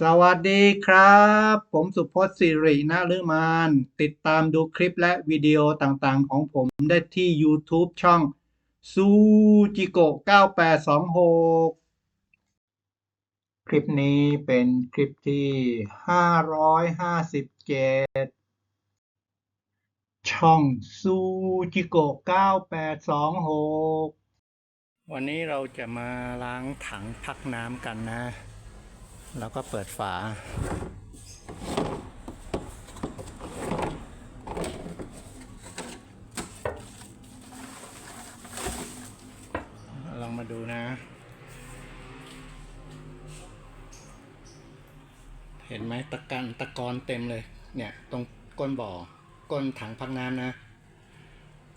สวัสดีครับ ผมสุพจน์สิรินะฤมาน ติดตามดูคลิปและวิดีโอต่างๆ ของผมได้ที่ YouTube ช่องซูจิโกะ9826 คลิปนี้เป็นคลิปที่ 557 ช่องซูจิโกะ9826 วันนี้เราจะมาล้างถังพักน้ำกันนะ แล้วก็เปิดฝา ลองมาดูนะ เห็นไหมตะกันตะกอนเต็มเลย เนี่ย ตรงก้นบ่อ ก้นถังพักน้ำนะ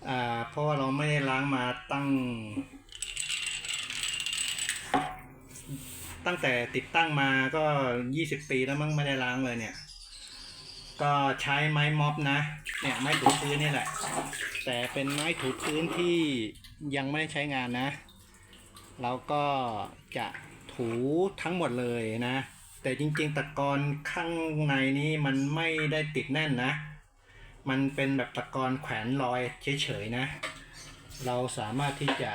อ่า เพราะว่าเราไม่ได้ล้างมาตั้ง ตั้งแต่ติดตั้งมาก็ยี่สิบปีแล้วมั้งไม่ได้ล้างเลยเนี่ย ก็ใช้ไม้ม็อบนะ เนี่ยไม้ถูพื้นนี่แหละ แต่เป็นไม้ถูพื้นที่ยังไม่ได้ใช้งานนะเราก็จะถูทั้งหมดเลยนะ แต่จริงๆตะกอนข้างในนี้มันไม่ได้ติดแน่นนะ มันเป็นแบบตะกอนแขวนลอยเฉยๆนะ เราสามารถที่จะ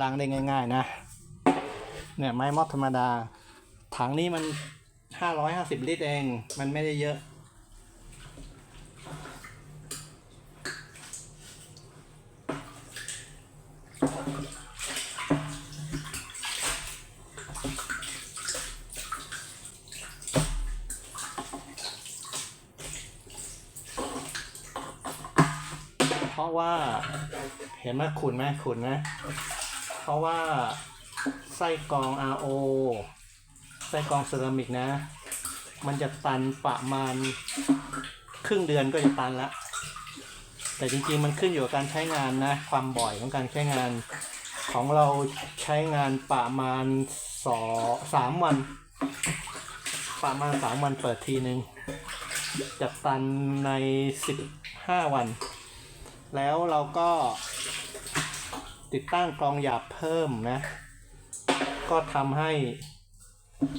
ล้างได้ง่าย ๆ นะ เนี่ยไม้มอบธรรมดา ถังนี้มัน550ลิตรเอง มันไม่ได้เยอะ เพราะว่า เห็นไหมขุนไหมขุนไหมเพราะว่า ส้กรอง RO ไส้กรองเซรามิกนะ มันจะตันประมาณครึ่งเดือนก็จะตันละ แต่จริงๆมันขึ้นอยู่กับการใช้งานนะ ความบ่อยของการใช้งานของเราใช้งานประมาณสอสามวัน ประมาณสามวันเปิดทีหนึ่งจะตันในสิบห้าวัน แล้วเราก็ติดตั้งกรองหยาบเพิ่มนะ ก็ทำให้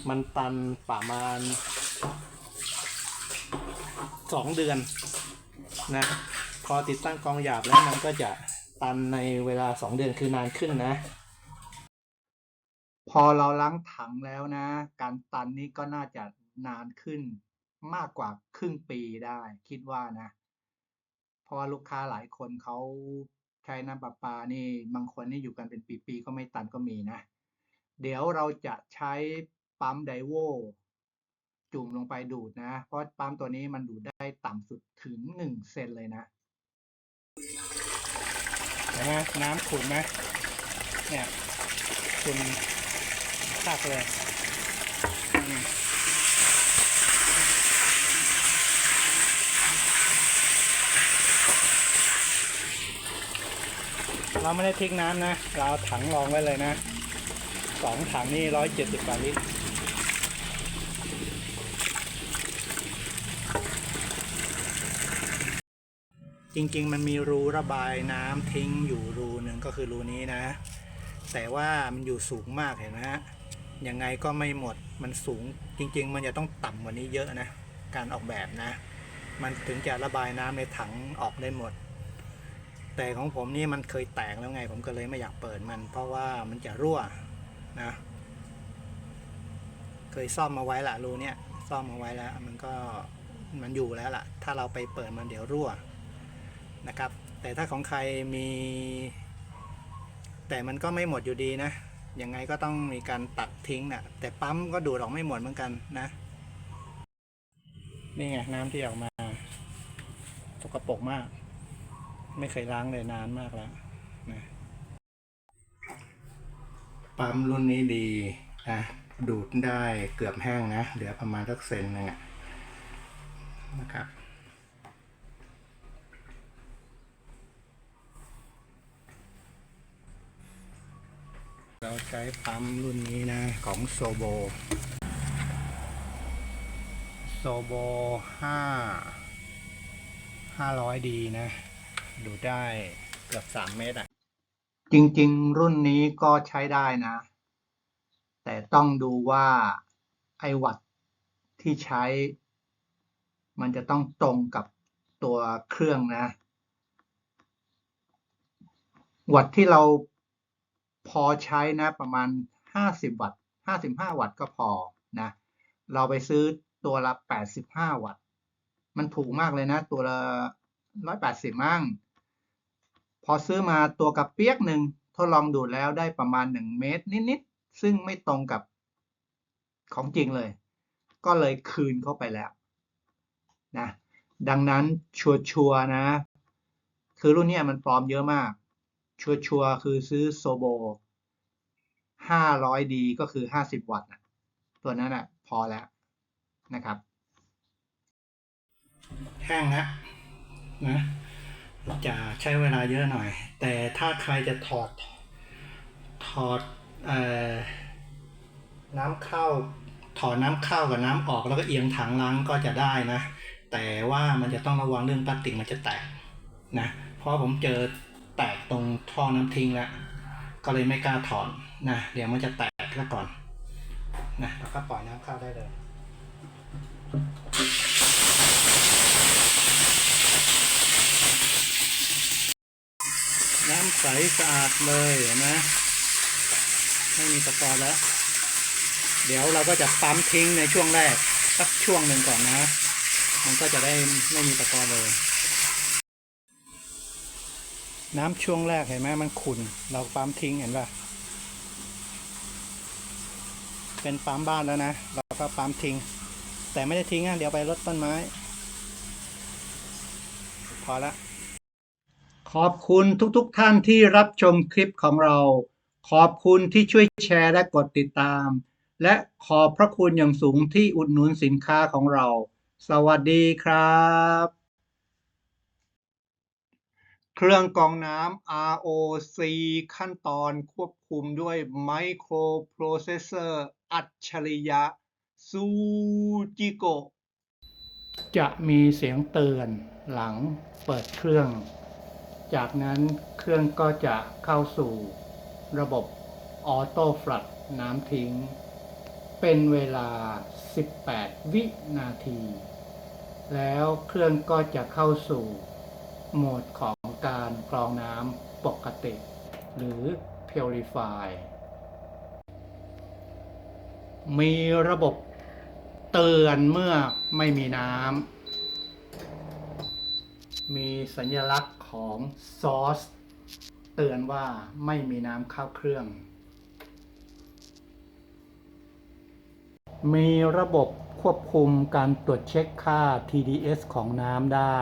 มันตันประมาณสองเดือนนะพอติดตั้งกองหยาบแล้วมันก็จะตันในเวลาสองเดือนคือนานขึ้นนะ พอเราล้างถังแล้วนะ การตันนี้ก็น่าจะนานขึ้นมากกว่าครึ่งปีได้ คิดว่านะ เพราะว่าลูกค้าหลายคนเขาใช้น้ำประปานี่ บางคนนี่อยู่กันเป็นปีๆก็ไม่ตันก็มีนะ เดี๋ยวเราจะใช้ปั๊มไดโวจุ่มลงไปดูดนะ เพราะปั๊มตัวนี้มันดูดได้ต่ำสุดถึงหนึ่งเซนเลยนะเห็นไหมน้ำขุ่นไหมเนี่ยขุ่นคักเลยเราไม่ได้ทิ้งน้ำนะ เราเอาถังรองไว้เลยนะ สองถังนี่ร้อยเจ็ดสิบกว่าลิตรจริง ๆ มันมีรูระบายน้ำทิ้งอยู่รูหนึ่งก็คือรูนี้นะ แต่ว่ามันอยู่สูงมากเห็นไหมฮะยังไงก็ไม่หมดมันสูงจริง ๆ มันจะต้องต่ำกว่านี้เยอะนะ การออกแบบนะ มันถึงจะระบายน้ำในถังออกได้หมด แต่ของผมนี่มันเคยแตกแล้วไง ผมก็เลยไม่อยากเปิดมัน เพราะว่ามันจะรั่ว นะเคยซ่อมมาไว้ละรูเนี้ยซ่อมมาไว้แล้ว มันก็มันอยู่แล้วล่ะ ถ้าเราไปเปิดมันเดี๋ยวรั่วนะครับ แต่ถ้าของใครมี แต่มันก็ไม่หมดอยู่ดีนะยังไงก็ต้องมีการตัดทิ้งนะ่ะ แต่ปั๊มก็ดูดออกไม่หมดเหมือนกันนะนี่ไงน้ำที่ออกมาสกปรกมาก ไม่เคยล้างเลยนานมากแล้วนะ ปั๊มรุ่นนี้ดีนะดูดได้เกือบแห้งนะ เหลือประมาณสักเซนหนึ่งนะครับเราใช้ปั๊มรุ่นนี้นะ ของโซโบโซโบห้าห้าร้อยดีนะ ดูได้เกือบสามเมตรอะ จริง ๆ รุ่นนี้ก็ใช้ได้นะ แต่ต้องดูว่าไอวัตต์ที่ใช้ มันจะต้องตรงกับตัวเครื่องนะ วัตต์ที่เราพอใช้นะประมาณ 50 วัตต์55 วัตต์ก็พอนะ เราไปซื้อตัวละ 85 วัตต์ มันถูกมากเลยนะ ตัวละ 180 มั่ง พอซื้อมาตัวกับเปียกหนึ่งทดลองดูดแล้วได้ประมาณ 1 เมตรนิดๆ ซึ่งไม่ตรงกับของจริงเลย ก็เลยคืนเข้าไปแล้วนะดังนั้นชัวร์ๆนะ คือรุ่นนี้มันปลอมเยอะมาก ชัวร์ๆคือซื้อโซโบ 500D ก็คือ 50 วัตต์ตัวนั้นอะพอแล้วนะครับ แห้งแล้วนะ จะใช้เวลาเยอะหน่อย แต่ถ้าใครจะถอดถอดออน้ำเข้าถอดน้ำเข้ากับน้ำออกแล้วก็เอียงถังล้างก็จะได้นะ แต่ว่ามันจะต้องระวังเรื่องพลาสติกมันจะแตกนะเพราะผมเจอแตกตรงท่อน้ำทิ้งแล้วก็เลยไม่กล้าถอนนะเดี๋ยวมันจะแตกแล้วก่อนนะแล้วก็ปล่อยน้ำเข้าได้เลย น้ำ ใสสะอาดเลยเห็นไหมไม่มีตะกอนแล้ว เดี๋ยวเราก็จะปั๊มทิ้งในช่วงแรกสักช่วงหนึ่งก่อนนะ มันก็จะได้ไม่มีตะกอนเลย น้ำช่วงแรกเห็นไหมมันขุ่นเราปั๊มทิ้งเห็นป่ะเป็นปั๊มบ้านแล้วนะ เราก็ปั๊มทิ้ง แต่ไม่ได้ทิ้งอะเดี๋ยวไปรดต้นไม้ พอละ ขอบคุณทุกๆทท่านที่รับชมคลิปของเรา ขอบคุณที่ช่วยแชร์และกดติดตาม และขอบพระคุณอย่างสูงที่อุดหนุนสินค้าของเรา สวัสดีครับ เครื่องกรองน้ำ ROC ขั้นตอนควบคุมด้วยไมโครโปรเซสเซอร์อัจฉริยะซูจิโกจะมีเสียงเตือนหลังเปิดเครื่อง จากนั้นเครื่องก็จะเข้าสู่ระบบออโต้ฟลัดน้ำทิ้ง เป็นเวลา 18 วินาที แล้วเครื่องก็จะเข้าสู่โหมดของการกรองน้ำปกติ หรือ Purify มีระบบเตือนเมื่อไม่มีน้ำมีสัญลักษณ์ ของซอส เตือนว่าไม่มีน้ำเข้าเครื่อง มีระบบควบคุมการตรวจเช็คค่า TDS ของน้ำได้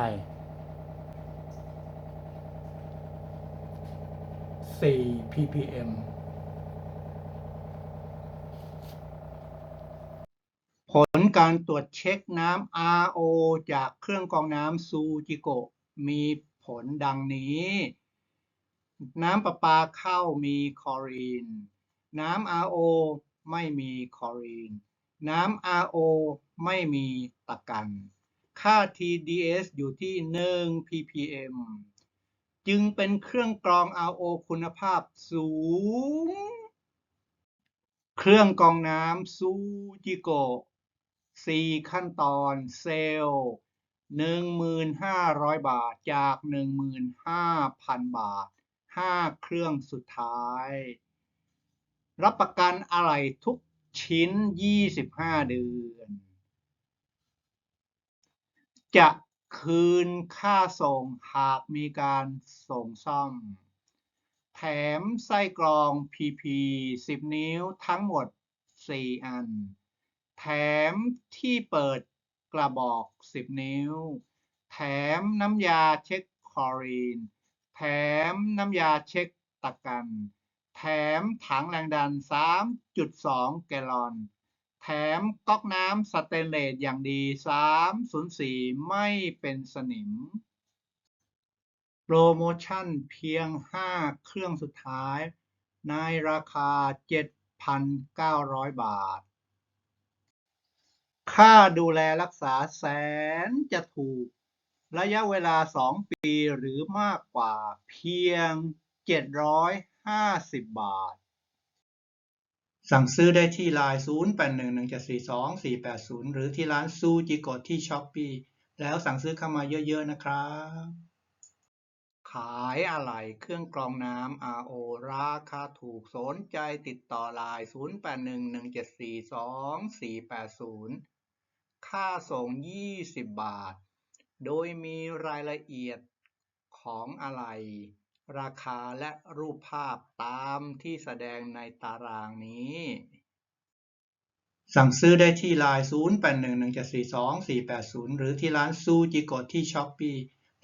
4 ppm ผลการตรวจเช็คน้ำ RO จากเครื่องกรองน้ำซูจิโกะมี ผลดังนี้ น้ำประปาเข้ามีคลอรีน น้ำ RO ไม่มีคลอรีน น้ำ RO ไม่มีตะกัน ค่า TDS อยู่ที่ 1 ppm จึงเป็นเครื่องกรอง RO คุณภาพสูง เครื่องกรองน้ำซูจิโกะสี่ขั้นตอนเซลล์ หนึ่งหมื่นห้าร้อยบาทจากหนึ่งหมื่นห้าพันบาทห้าเครื่องสุดท้าย รับประกันอะไรทุกชิ้นยี่สิบห้าเดือน จะคืนค่าส่งหากมีการส่งซ่อม แถมไส้กรอง PP 10 นิ้วทั้งหมด 4 อัน แถมที่เปิด กระบอก 10 นิ้ว แถมน้ำยาเช็คคลอรีน แถมน้ำยาเช็คตะกัน แถมถังแรงดัน 3.2 แกลลอน แถมก๊อกน้ำสเตนเลสอย่างดี 304 ไม่เป็นสนิม โปรโมชั่นเพียง 5 เครื่องสุดท้าย ในราคา 7,900 บาท ค่าดูแลรักษาแสนจะถูก ระยะเวลา 2 ปีหรือมากกว่าเพียง 750 บาท สั่งซื้อได้ที่ไลน์0811742480 หรือที่ร้านซูจิโกะที่ช้อปปีแล้วสั่งซื้อเข้ามาเยอะๆนะครับ ขายอะไรเครื่องกรองน้ำ RO ราคาถูกสนใจติดต่อไลน์0811742480 ค่าส่ง20บาท โดยมีรายละเอียดของอะไรราคาและรูปภาพตามที่แสดงในตารางนี้ สั่งซื้อได้ที่ไลน์0811742480 หรือที่ร้านซูจิโกะที่ช้อปปี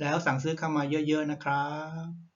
แล้วสั่งซื้อเข้ามาเยอะๆนะครับ